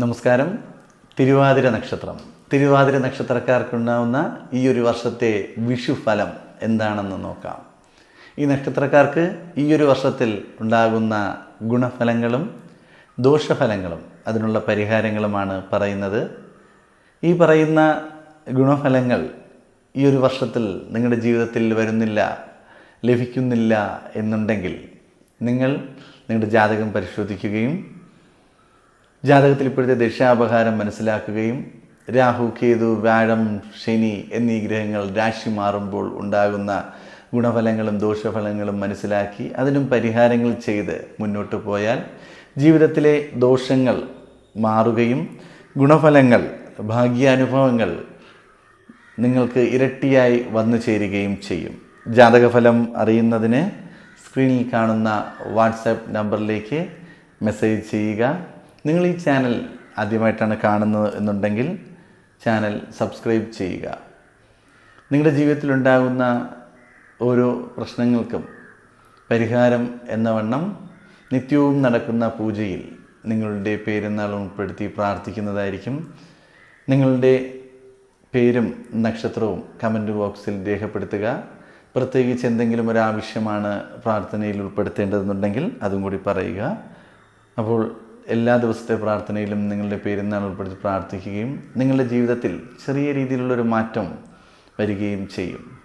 നമസ്കാരം. തിരുവാതിര നക്ഷത്രം. തിരുവാതിര നക്ഷത്രക്കാർക്കുണ്ടാവുന്ന ഈ ഒരു വർഷത്തെ വിഷുഫലം എന്താണെന്ന് നോക്കാം. ഈ നക്ഷത്രക്കാർക്ക് ഈ ഒരു വർഷത്തിൽ ഉണ്ടാകുന്ന ഗുണഫലങ്ങളും ദോഷഫലങ്ങളും അതിനുള്ള പരിഹാരങ്ങളുമാണ് പറയുന്നത്. ഈ പറയുന്ന ഗുണഫലങ്ങൾ ഈ ഒരു വർഷത്തിൽ നിങ്ങളുടെ ജീവിതത്തിൽ വരുന്നില്ല ലഭിക്കുന്നില്ല എന്നുണ്ടെങ്കിൽ നിങ്ങൾ നിങ്ങളുടെ ജാതകം പരിശോധിക്കുകയും ജാതകത്തിൽ ഇപ്പോഴത്തെ ദശാപഹാരം മനസ്സിലാക്കുകയും രാഹു കേതു വ്യാഴം ശനി എന്നീ ഗ്രഹങ്ങൾ രാശി മാറുമ്പോൾ ഉണ്ടാകുന്ന ഗുണഫലങ്ങളും ദോഷഫലങ്ങളും മനസ്സിലാക്കി അതിനും പരിഹാരങ്ങൾ ചെയ്ത് മുന്നോട്ട് പോയാൽ ജീവിതത്തിലെ ദോഷങ്ങൾ മാറുകയും ഗുണഫലങ്ങൾ ഭാഗ്യാനുഭവങ്ങൾ നിങ്ങൾക്ക് ഇരട്ടിയായി വന്നു ചേരുകയും ചെയ്യും. ജാതകഫലം അറിയുന്നതിന് സ്ക്രീനിൽ കാണുന്ന വാട്സാപ്പ് നമ്പറിലേക്ക് മെസ്സേജ് ചെയ്യുക. നിങ്ങൾ ഈ ചാനൽ ആദ്യമായിട്ടാണ് കാണുന്നത് എന്നുണ്ടെങ്കിൽ ചാനൽ സബ്സ്ക്രൈബ് ചെയ്യുക. നിങ്ങളുടെ ജീവിതത്തിലുണ്ടാകുന്ന ഓരോ പ്രശ്നങ്ങൾക്കും പരിഹാരം എന്ന വണ്ണം നിത്യവും നടക്കുന്ന പൂജയിൽ നിങ്ങളുടെ പേരെന്നാൾ ഉൾപ്പെടുത്തി പ്രാർത്ഥിക്കുന്നതായിരിക്കും. നിങ്ങളുടെ പേരും നക്ഷത്രവും കമന്റ് ബോക്സിൽ രേഖപ്പെടുത്തുക. പ്രത്യേകിച്ച് എന്തെങ്കിലും ഒരു ആവശ്യമാണ് പ്രാർത്ഥനയിൽ ഉൾപ്പെടുത്തേണ്ടതെന്നുണ്ടെങ്കിൽ അതും കൂടി പറയുക. അപ്പോൾ എല്ലാ ദിവസത്തെ പ്രാർത്ഥനയിലും നിങ്ങളുടെ പെരുന്നാൾ ഉൾപ്പെടുത്തി പ്രാർത്ഥിക്കുകയും നിങ്ങളുടെ ജീവിതത്തിൽ ചെറിയ രീതിയിലുള്ളൊരു മാറ്റം വരികയും ചെയ്യും.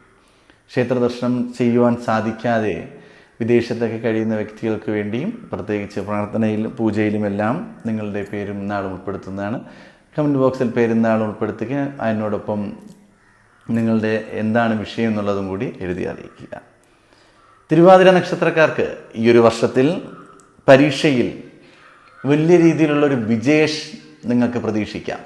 ക്ഷേത്ര ദർശനം ചെയ്യുവാൻ സാധിക്കാതെ വിദേശത്തൊക്കെ കഴിയുന്ന വ്യക്തികൾക്ക് വേണ്ടിയും പ്രത്യേകിച്ച് പ്രാർത്ഥനയിലും പൂജയിലുമെല്ലാം നിങ്ങളുടെ പേരും നാളും ഉൾപ്പെടുത്തുന്നതാണ്. കമന്റ് ബോക്സിൽ പേരും നാളും ഉൾപ്പെടുത്തുക. അതിനോടൊപ്പം നിങ്ങളുടെ എന്താണ് വിഷയം എന്നുള്ളതും കൂടി എഴുതി അറിയിക്കുക. തിരുവാതിര നക്ഷത്രക്കാർക്ക് ഈ ഒരു വർഷത്തിൽ പരീക്ഷയിൽ വലിയ രീതിയിലുള്ളൊരു വിജയഷ് നിങ്ങൾക്ക് പ്രതീക്ഷിക്കാം.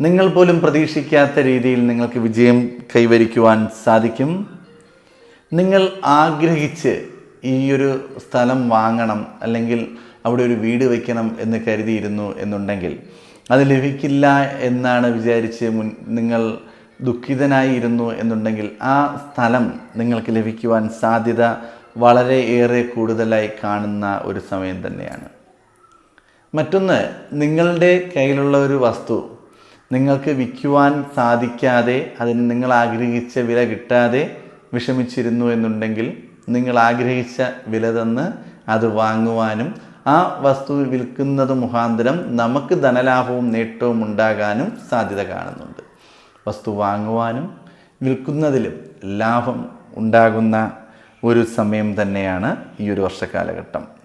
നിങ്ങൾ പോലും പ്രതീക്ഷിക്കാത്ത രീതിയിൽ നിങ്ങൾക്ക് വിജയം കൈവരിക്കുവാൻ സാധിക്കും. നിങ്ങൾ ആഗ്രഹിച്ച് ഈ ഒരു സ്ഥലം വാങ്ങണം അല്ലെങ്കിൽ അവിടെ ഒരു വീട് വയ്ക്കണം എന്ന് കരുതിയിരുന്നു എന്നുണ്ടെങ്കിൽ അത് ലഭിക്കില്ല എന്നാണ് വിചാരിച്ച് മുൻ നിങ്ങൾ ദുഃഖിതനായിരുന്നു എന്നുണ്ടെങ്കിൽ ആ സ്ഥലം നിങ്ങൾക്ക് ലഭിക്കുവാൻ സാധ്യത വളരെ ഏറെ കൂടുതലായി കാണുന്ന ഒരു സമയം തന്നെയാണ്. മറ്റൊന്ന് നിങ്ങളുടെ കയ്യിലുള്ള ഒരു വസ്തു. നിങ്ങൾക്ക് വിൽക്കുവാൻ സാധിക്കാതെ അതിന് നിങ്ങൾ ആഗ്രഹിച്ച വില കിട്ടാതെ വിഷമിച്ചിരുന്നു എന്നുണ്ടെങ്കിൽ നിങ്ങൾ ആഗ്രഹിച്ച വില തന്ന് അത് വാങ്ങുവാനും ആ വസ്തു വിൽക്കുന്നത് മുഖാന്തരം നമുക്ക് ധനലാഭവും നേട്ടവും ഉണ്ടാകാനും സാധ്യത കാണുന്നുണ്ട്. വസ്തു വാങ്ങുവാനും വിൽക്കുന്നതിലും ലാഭം ഉണ്ടാകുന്ന ഒരു സമയം തന്നെയാണ് ഈ ഒരു വർഷക്കാലഘട്ടം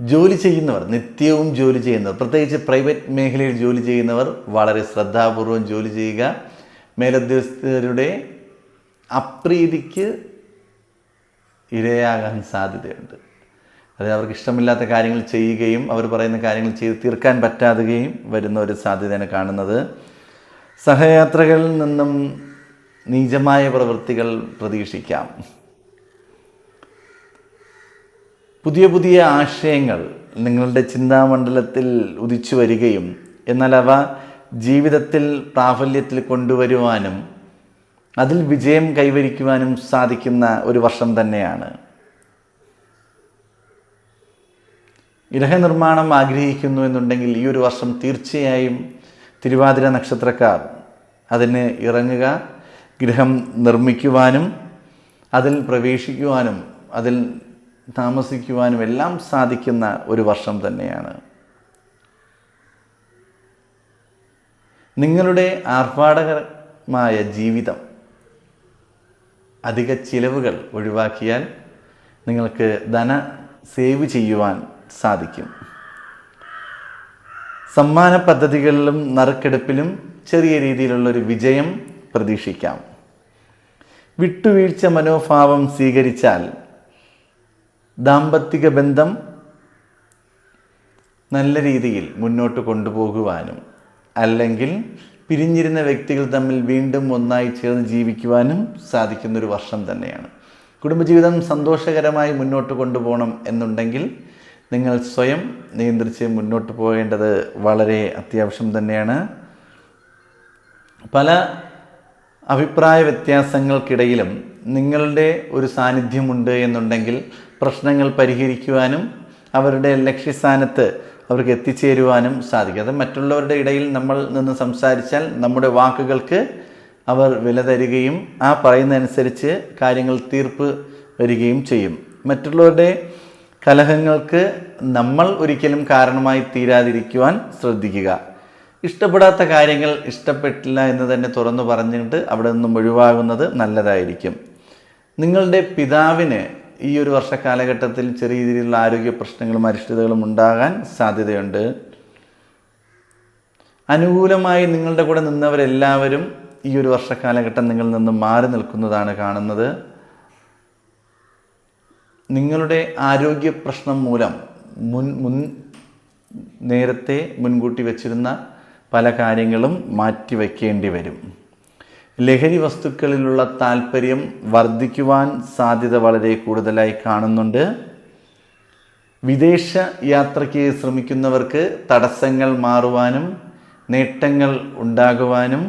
ജോലി ചെയ്യുന്നവർ നിത്യവും ജോലി ചെയ്യുന്നവർ പ്രത്യേകിച്ച് പ്രൈവറ്റ് മേഖലയിൽ ജോലി ചെയ്യുന്നവർ വളരെ ശ്രദ്ധാപൂർവം ജോലി ചെയ്യുക. മേലുദ്യോഗസ്ഥരുടെ അപ്രീതിക്ക് ഇരയാകാൻ സാധ്യതയുണ്ട്. അതായത് അവർക്ക് ഇഷ്ടമില്ലാത്ത കാര്യങ്ങൾ ചെയ്യുകയും അവർ പറയുന്ന കാര്യങ്ങൾ ചെയ്ത് തീർക്കാൻ പറ്റാതുകയും വരുന്ന ഒരു സാധ്യതയാണ് കാണുന്നത്. സഹയാത്രകളിൽ നിന്നും നീചമായ പ്രവൃത്തികൾ പ്രതീക്ഷിക്കാം. പുതിയ പുതിയ ആശയങ്ങൾ നിങ്ങളുടെ ചിന്താമണ്ഡലത്തിൽ ഉദിച്ചു വരികയും എന്നാൽ അവ ജീവിതത്തിൽ പ്രാബല്യത്തിൽ കൊണ്ടുവരുവാനും അതിൽ വിജയം കൈവരിക്കുവാനും സാധിക്കുന്ന ഒരു വർഷം തന്നെയാണ്. ഗൃഹനിർമ്മാണം ആഗ്രഹിക്കുന്നു എന്നുണ്ടെങ്കിൽ ഈ ഒരു വർഷം തീർച്ചയായും തിരുവാതിര നക്ഷത്രക്കാർ അതിന് ഇറങ്ങുക ഗൃഹം നിർമ്മിക്കുവാനും അതിൽ പ്രവേശിക്കുവാനും അതിൽ താമസിക്കുവാനും എല്ലാം സാധിക്കുന്ന ഒരു വർഷം തന്നെയാണ്. നിങ്ങളുടെ ആർഭാടകരമായ ജീവിതം അധിക ചിലവുകൾ ഒഴിവാക്കിയാൽ നിങ്ങൾക്ക് ധന സേവ് ചെയ്യുവാൻ സാധിക്കും. സമ്മാന പദ്ധതികളിലും നറുക്കെടുപ്പിലും ചെറിയ രീതിയിലുള്ളൊരു വിജയം പ്രതീക്ഷിക്കാം. വിട്ടുവീഴ്ച മനോഭാവം സ്വീകരിച്ചാൽ ദാമ്പത്തിക ബന്ധം നല്ല രീതിയിൽ മുന്നോട്ട് കൊണ്ടുപോകുവാനും അല്ലെങ്കിൽ പിരിഞ്ഞിരുന്ന വ്യക്തികൾ തമ്മിൽ വീണ്ടും ഒന്നായി ചേർന്ന് ജീവിക്കുവാനും സാധിക്കുന്നൊരു വർഷം തന്നെയാണ്. കുടുംബജീവിതം സന്തോഷകരമായി മുന്നോട്ട് കൊണ്ടുപോകണം എന്നുണ്ടെങ്കിൽ നിങ്ങൾ സ്വയം നിയന്ത്രിച്ച് മുന്നോട്ട് പോകേണ്ടത് വളരെ അത്യാവശ്യം തന്നെയാണ്. പല അഭിപ്രായ വ്യത്യാസങ്ങൾക്കിടയിലും നിങ്ങളുടെ ഒരു സാന്നിധ്യമുണ്ട് എന്നുണ്ടെങ്കിൽ പ്രശ്നങ്ങൾ പരിഹരിക്കുവാനും അവരുടെ ലക്ഷ്യസ്ഥാനത്ത് അവർക്ക് എത്തിച്ചേരുവാനും സാധിക്കും. അത് മറ്റുള്ളവരുടെ ഇടയിൽ നമ്മൾ നിന്ന് സംസാരിച്ചാൽ നമ്മുടെ വാക്കുകൾക്ക് അവർ വില തരികയും ആ പറയുന്നതനുസരിച്ച് കാര്യങ്ങൾ തീർപ്പ് വരികയും ചെയ്യും. മറ്റുള്ളവരുടെ കലഹങ്ങൾക്ക് നമ്മൾ ഒരിക്കലും കാരണമായി തീരാതിരിക്കുവാൻ ശ്രദ്ധിക്കുക. ഇഷ്ടപ്പെടാത്ത കാര്യങ്ങൾ ഇഷ്ടപ്പെട്ടില്ല എന്ന് തന്നെ തുറന്നു പറഞ്ഞിട്ട് അവിടെ നിന്നും ഒഴിവാകുന്നത് നല്ലതായിരിക്കും. നിങ്ങളുടെ പിതാവിന് ഈ ഒരു വർഷ കാലഘട്ടത്തിൽ ചെറിയ രീതിയിലുള്ള ആരോഗ്യ പ്രശ്നങ്ങളും അരിഷ്ടതകളും ഉണ്ടാകാൻ സാധ്യതയുണ്ട്. അനുകൂലമായി നിങ്ങളുടെ കൂടെ നിന്നവരെല്ലാവരും ഈ ഒരു വർഷ കാലഘട്ടം നിങ്ങളിൽ നിന്ന് മാറി നിൽക്കുന്നതാണ് കാണുന്നത്. നിങ്ങളുടെ ആരോഗ്യ പ്രശ്നം മൂലം മുൻ മുൻ നേരത്തെ മുൻകൂട്ടി വച്ചിരുന്ന പല കാര്യങ്ങളും മാറ്റിവെക്കേണ്ടി വരും. ലഹരി വസ്തുക്കളിലുള്ള താല്പര്യം വർദ്ധിക്കുവാൻ സാധ്യത വളരെ കൂടുതലായി കാണുന്നുണ്ട്. വിദേശ യാത്രയ്ക്ക് ശ്രമിക്കുന്നവർക്ക് തടസ്സങ്ങൾ മാറുവാനും നേട്ടങ്ങൾ ഉണ്ടാകുവാനും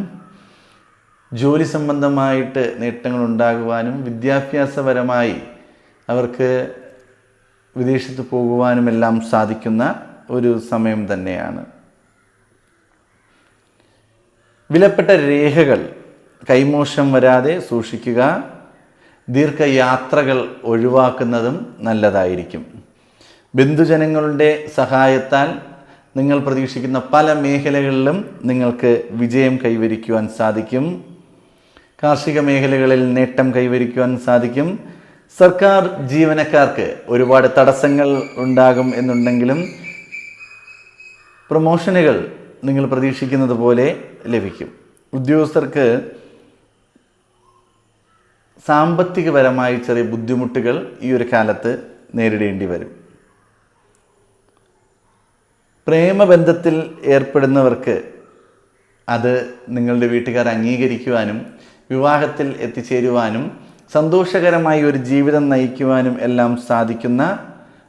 ജോലി സംബന്ധമായിട്ട് നേട്ടങ്ങൾ ഉണ്ടാകുവാനും വിദ്യാഭ്യാസപരമായി അവർക്ക് വിദേശത്ത് പോകുവാനും എല്ലാം സാധിക്കുന്ന ഒരു സമയം തന്നെയാണ്. വിലപ്പെട്ട രേഖകൾ കൈമോശം വരാതെ സൂക്ഷിക്കുക. ദീർഘയാത്രകൾ ഒഴിവാക്കുന്നതും നല്ലതായിരിക്കും. ബന്ധുജനങ്ങളുടെ സഹായത്താൽ നിങ്ങൾ പ്രതീക്ഷിക്കുന്ന പല മേഖലകളിലും നിങ്ങൾക്ക് വിജയം കൈവരിക്കുവാൻ സാധിക്കും. കാർഷിക മേഖലകളിൽ നേട്ടം കൈവരിക്കുവാൻ സാധിക്കും. സർക്കാർ ജീവനക്കാർക്ക് ഒരുപാട് തടസ്സങ്ങൾ ഉണ്ടാകും എന്നുണ്ടെങ്കിലും പ്രൊമോഷനുകൾ നിങ്ങൾ പ്രതീക്ഷിക്കുന്നത് പോലെ ലഭിക്കും. ഉദ്യോഗസ്ഥർക്ക് സാമ്പത്തികപരമായി ചെറിയ ബുദ്ധിമുട്ടുകൾ ഈ ഒരു കാലത്ത് നേരിടേണ്ടി വരും. പ്രേമബന്ധത്തിൽ ഏർപ്പെടുന്നവർക്ക് അത് നിങ്ങളുടെ വീട്ടുകാർ അംഗീകരിക്കുവാനും വിവാഹത്തിൽ എത്തിച്ചേരുവാനും സന്തോഷകരമായി ഒരു ജീവിതം നയിക്കുവാനും എല്ലാം സാധിക്കുന്ന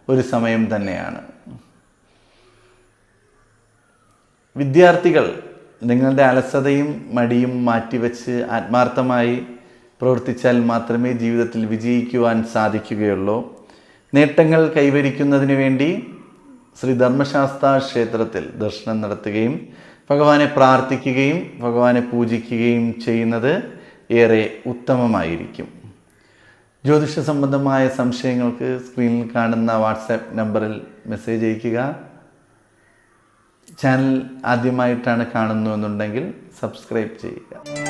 ഒരു സമയം തന്നെയാണ്. വിദ്യാർത്ഥികൾ നിങ്ങളുടെ അലസതയും മടിയും മാറ്റിവെച്ച് ആത്മാർത്ഥമായി പ്രവർത്തിച്ചാൽ മാത്രമേ ജീവിതത്തിൽ വിജയിക്കുവാൻ സാധിക്കുകയുള്ളൂ. നേട്ടങ്ങൾ കൈവരിക്കുന്നതിന് വേണ്ടി ശ്രീ ധർമ്മശാസ്ത്ര ക്ഷേത്രത്തിൽ ദർശനം നടത്തുകയും ഭഗവാനെ പ്രാർത്ഥിക്കുകയും ഭഗവാനെ പൂജിക്കുകയും ചെയ്യുന്നത് ഏറെ ഉത്തമമായിരിക്കും. ജ്യോതിഷ സംബന്ധമായ സംശയങ്ങൾക്ക് സ്ക്രീനിൽ കാണുന്ന വാട്സാപ്പ് നമ്പറിൽ മെസ്സേജ് അയയ്ക്കുക. ചാനൽ ആദ്യമായിട്ടാണ് കാണുന്നു എന്നുണ്ടെങ്കിൽ സബ്സ്ക്രൈബ് ചെയ്യുക.